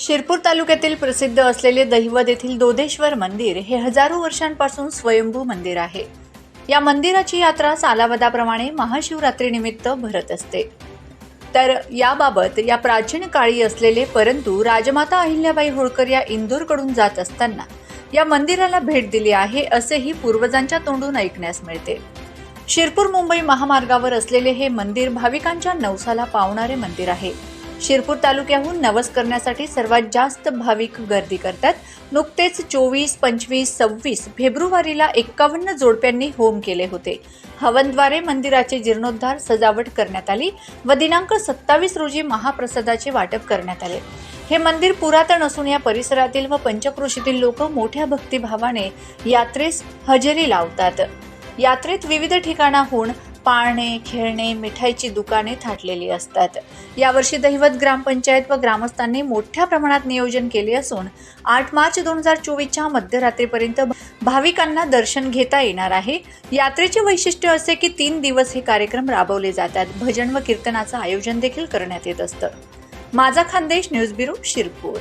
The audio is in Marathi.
शिरपूर तालुक्यातील प्रसिद्ध असलेले दहिवद येथील दोधेश्वर मंदिर हे हजारो वर्षांपासून स्वयंभू मंदिर आहे. या मंदिराची यात्रा सालावदाप्रमाणे महाशिवरात्रीनिमित्त भरत असते. तर याबाबत या प्राचीन काळी असलेले परंतु राजमाता अहिल्याबाई होळकर या इंदूरकडून जात असताना या मंदिराला भेट दिली आहे असेही पूर्वजांच्या तोंडून ऐकण्यास मिळते. शिरपूर मुंबई महामार्गावर असलेले हे मंदिर भाविकांच्या नवसाला पावणारे मंदिर आहे. शिरपूर तालुक्याहून नवस करण्यासाठी सर्वात जास्त भाविक गर्दी करतात. नुकतेच चोवीस पंचवीस सव्वीस फेब्रुवारीला एक्कावन्न जोडप्यांनी होम केले होते. हवनद्वारे मंदिराचे जीर्णोद्धार सजावट करण्यात आली व दिनांक सत्तावीस रोजी महाप्रसादाचे वाटप करण्यात आले. हे मंदिर पुरातन असून या परिसरातील व पंचक्रोशीतील लोक मोठ्या भक्तिभावाने यात्रेस हजेरी लावतात. यात्रेत विविध ठिकाणाहून पाळणे खेळणे मिठाईची दुकाने थाटलेली असतात. यावर्षी दहिवत ग्रामपंचायत व ग्रामस्थांनी मोठ्या प्रमाणात नियोजन केले असून आठ मार्च दोन हजार चोवीसच्या मध्यरात्रीपर्यंत भाविकांना दर्शन घेता येणार आहे. यात्रेचे वैशिष्ट्य असे की तीन दिवस हे कार्यक्रम राबवले जातात. भजन व कीर्तनाचं आयोजन देखील करण्यात येत असतं. माझा खानदेश न्यूज ब्युरो शिरपूर.